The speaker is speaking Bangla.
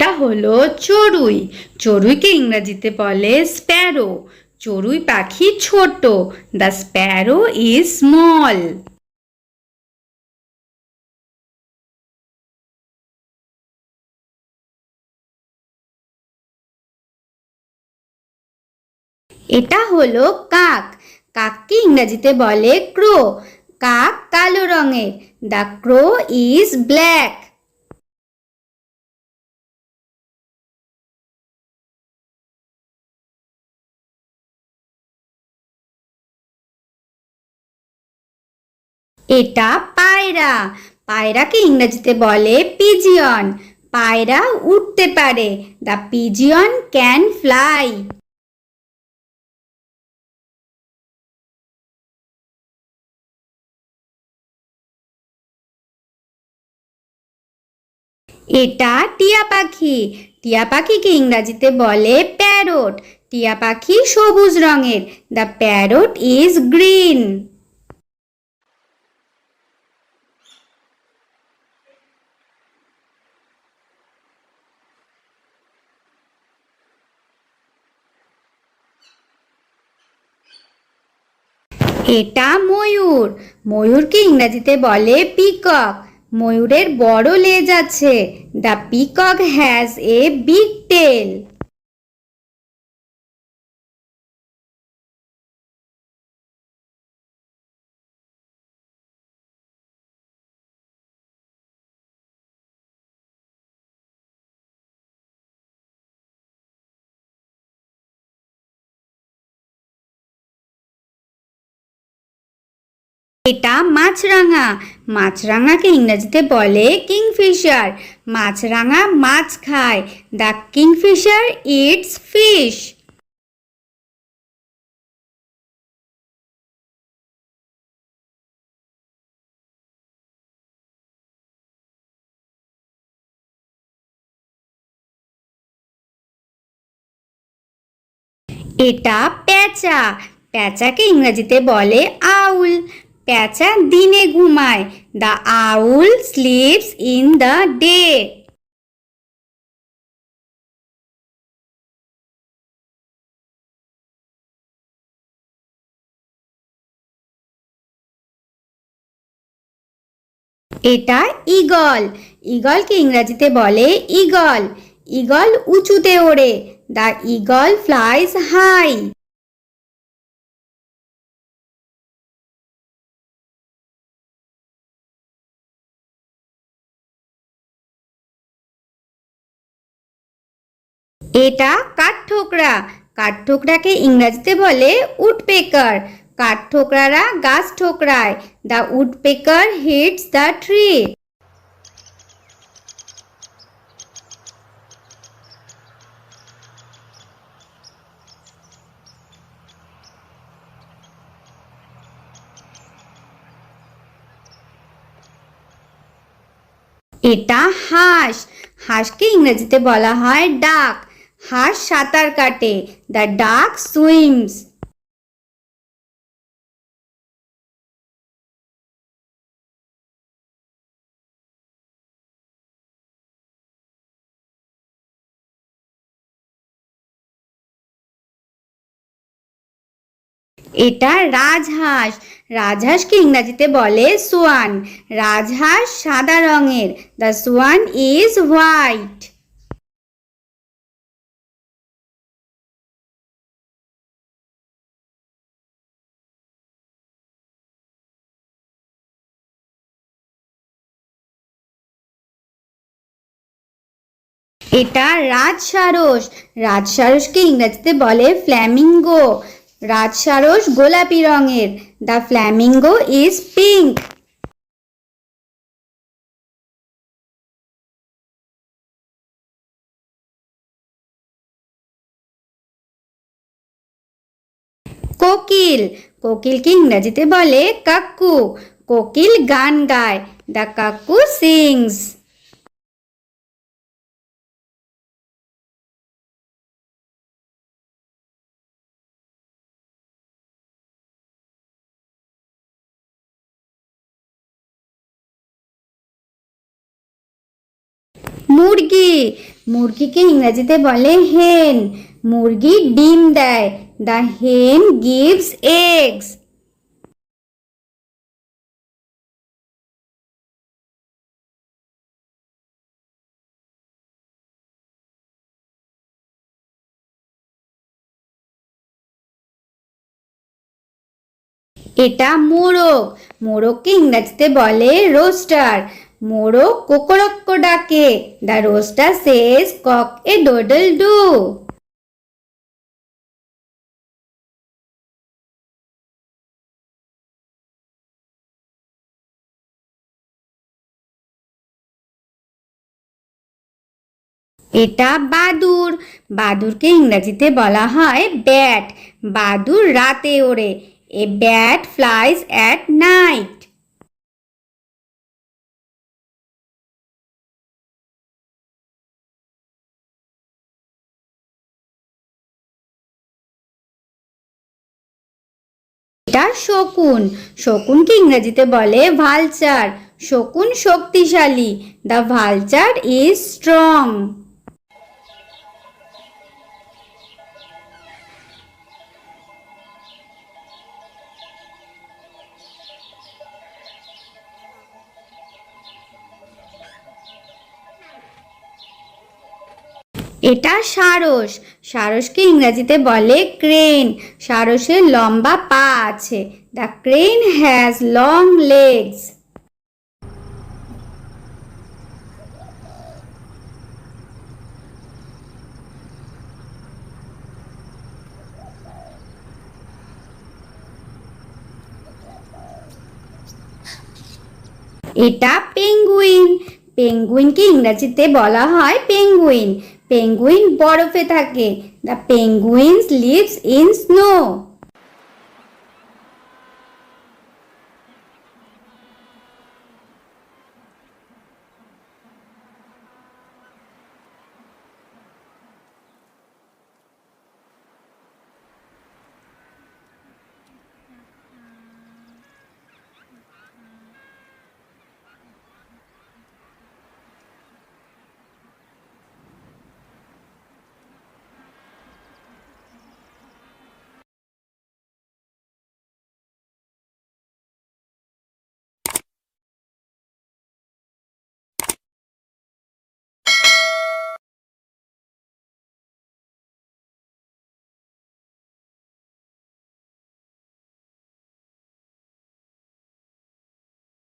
এটা হলো চড়ুই। চড়ুইকে ইংরেজিতে বলে স্প্যারো চড়ুই পাখি ছোট। দ্য স্প্যারো ইজ স্মল এটা হলো কাক। কাককে ইংরেজিতে বলে ক্রো কাক কালো রঙের। দ্য ক্রো ইজ ব্ল্যাক এটা পায়রা। পায়রাকে ইংরেজিতে বলে পিজিয়ন পায়রা উঠতে পারে। দ্য পিজিয়ন ক্যান ফ্লাই এটা টিয়া পাখি। টিয়া পাখিকে ইংরাজিতে বলে প্যারট টিয়া পাখি সবুজ রঙের। দ্য প্যারট ইজ গ্রিন এটা ময়ূর। ময়ূরকে ইংরাজিতে বলে পিকক ময়ূরের বড় লেজ আছে। The peacock has a big tail এটা মাছরাঙা। মাছরাঙাকে ইংরেজিতে বলে কিংফিশার। মাছরাঙা মাছ খায়। The kingfisher eats fish. এটা প্যাঁচা। প্যাঁচাকে ইংরেজিতে বলে আউল। প্যাঁচা দিনে ঘুমায়। The owl sleeps in the day এটা ইগল ইগলকে ইংরেজিতে বলে ইগল ইগল উঁচুতে ওড়ে। দ্য ইগল ফ্লাইজ হাই এটা কাঠঠোকরা কাঠঠোকরাকে ইংরাজিতে বলে উডপেকার। কাঠঠোকরারা গাছ ঠোকরায়। The woodpecker hits the tree. এটা হাঁস। হাঁসকে ইংরেজিতে বলা হয় ডাক। হাঁস সাঁতার কাটে, দ্য ডাক সুইমস। এটা রাজহাঁস। রাজহাঁসকে ইংরাজিতে বলে সোয়ান। রাজহাঁস সাদা রঙের। The swan is white. এটা রাজসারস। রাজসারসকে ইংরেজিতে বলে ফ্ল্যামিঙ্গো। রাজসারস গোলাপি রঙের। The flamingo is pink. কোকিল। কোকিলকে ইংরেজিতে বলে কাকু। কোকিল গান গায়। দ্য কাকু সিংস। মুরগি। মুরগিকে ইংরেজিতে বলে হেন মুরগি ডিম দেয়। দ্য হেন গিভস এগস এটা মোরগ। মোরগকে ইংরেজিতে বলে রোস্টার মোরগ কোকরক্ক ডাকে। The rooster says, cock a doodle doo. এটা বাদুর। বাদুরকে ইংরাজিতে বলা হয় ব্যাট। বাদুর রাতে ওড়ে। A bat flies at night. এটা শকুন। শকুনকে ইংরেজিতে বলে ভালচার। শকুন শক্তিশালী। The vulture is strong. এটা সারস। সারসকে ইংরেজিতে বলে ক্রেন। সারসের লম্বা পা আছে। The crane has long legs. এটা পেঙ্গুইন। পেঙ্গুইনকে ইংরেজিতে বলা হয় পেঙ্গুইন। পেঙ্গুইন বরফে থাকে। The penguins lives in snow